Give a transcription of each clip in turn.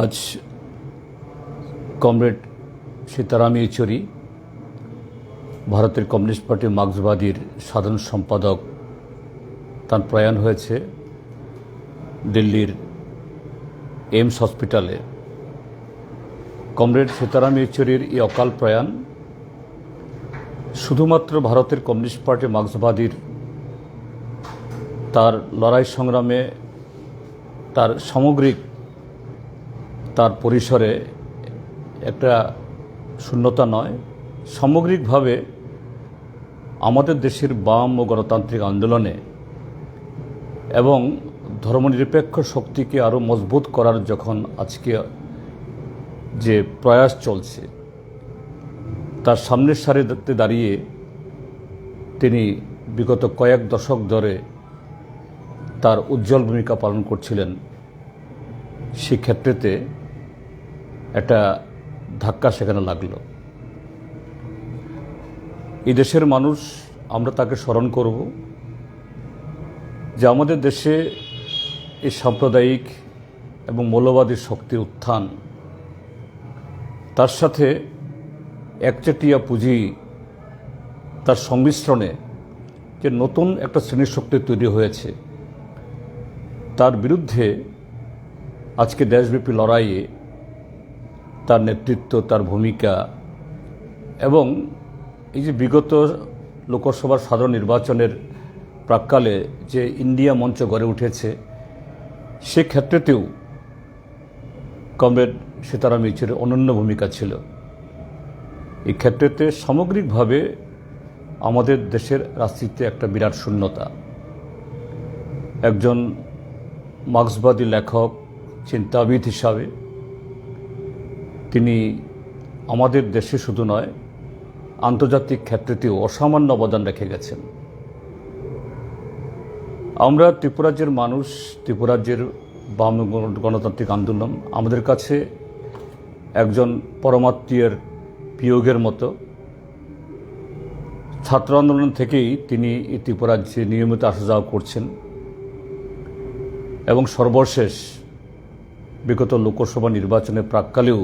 আজ কমরেড সীতারাম ইয়েচুরি, ভারতের communist party মার্ক্সবাদীর সাধারণ সম্পাদক, তার প্রয়াণ হয়েছে দিল্লির এইমস হসপিটালে। কমরেড সীতারাম ইয়েচুরির এই অকাল প্রয়াণ শুধুমাত্র ভারতের কমিউনিস্ট পার্টি মার্ক্সবাদীর, তার লড়াই সংগ্রামে তার সামগ্রিক তার পরিসরে একটা শূন্যতা নয়। সামগ্রিকভাবে আমাদের দেশের বাম ও গণতান্ত্রিক আন্দোলনে এবং ধর্মনিরপেক্ষ শক্তিকে আরও মজবুত করার যখন আজকে যে প্রয়াস চলছে, তার সামনের সারিতে দাঁড়িয়ে তিনি বিগত কয়েক দশক ধরে তার উজ্জ্বল ভূমিকা পালন করছিলেন। সেক্ষেত্রেতে একটা ধাক্কা সেখানে লাগল। এই দেশের মানুষ, আমরা তাকে স্মরণ করব যে আমাদের দেশে এই সাম্প্রদায়িক এবং মৌলবাদী শক্তির উত্থান, তার সাথে একচেটিয়া পুঁজি, তার সংমিশ্রণে যে নতুন একটা শ্রেণির শক্তি তৈরি হয়েছে, তার বিরুদ্ধে আজকে দেশব্যাপী লড়াইয়ে তার নেতৃত্ব, তার ভূমিকা এবং এই যে বিগত লোকসভার সাধারণ নির্বাচনের প্রাককালে যে ইন্ডিয়া মঞ্চ গড়ে উঠেছে সেক্ষেত্রেতেও কমরেড সীতারাম ইয়েচুরির অনন্য ভূমিকা ছিল। এই ক্ষেত্রেতে সামগ্রিকভাবে আমাদের দেশের রাজনীতিতে একটা বিরাট শূন্যতা। একজন মার্ক্সবাদী লেখক, চিন্তাবিদ হিসাবে তিনি আমাদের দেশে শুধু নয়, আন্তর্জাতিক ক্ষেত্রেতেও অসামান্য অবদান রেখে গেছেন। আমরা ত্রিপুরাজ্যের মানুষ, ত্রিপুরাজ্যের বাম গণতান্ত্রিক আন্দোলন, আমাদের কাছে একজন পরমাত্মীয়ের বিয়োগের মতো। ছাত্র আন্দোলন থেকেই তিনি ত্রিপুরাজ্যে নিয়মিত আসা যাওয়া করছেন এবং সর্বশেষ বিগত লোকসভা নির্বাচনের প্রাককালেও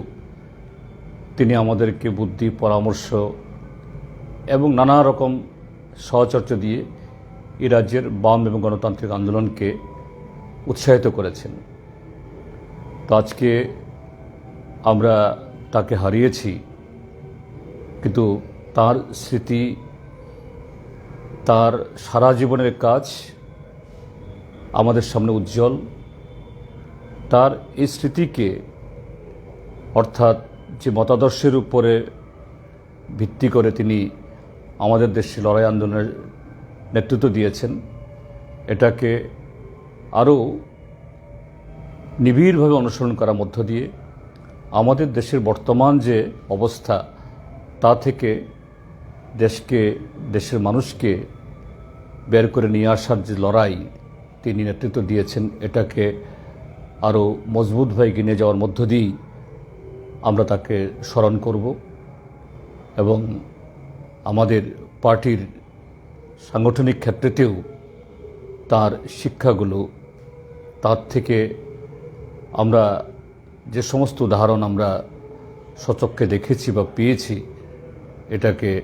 তিনি আমাদেরকে বুদ্ধি, পরামর্শ এবং নানা রকম সহচর্য দিয়ে এই রাজ্যের বাম এবং গণতান্ত্রিক আন্দোলনকে উৎসাহিত করেছেন। তো আজকে আমরা তাকে হারিয়েছি, কিন্তু তার স্মৃতি, তার সারা জীবনের কাজ আমাদের সামনে উজ্জ্বল। তার এই স্মৃতিকে অর্থাৎ যে মতাদর্শের উপরে ভিত্তি করে তিনি আমাদের দেশে লড়াই আন্দোলনের নেতৃত্ব দিয়েছেন, এটাকে আরও নিবিড়ভাবে অনুসরণ করার মধ্য দিয়ে আমাদের দেশের বর্তমান যে অবস্থা, তা থেকে দেশকে, দেশের মানুষকে বের করে নিয়ে আসার যে লড়াই তিনি নেতৃত্ব দিয়েছেন, এটাকে আরও মজবুতভাবে এগিয়ে যাওয়ার মধ্য দিয়েই আমরা তাকে স্মরণ করব এবং আমাদের পার্টির সাংগঠনিক ক্ষেত্রেতেও তার শিক্ষাগুলো, তার থেকে আমরা যে সমস্ত উদাহরণ আমরা সচক্ষে দেখেছি বা পেয়েছি, এটাকে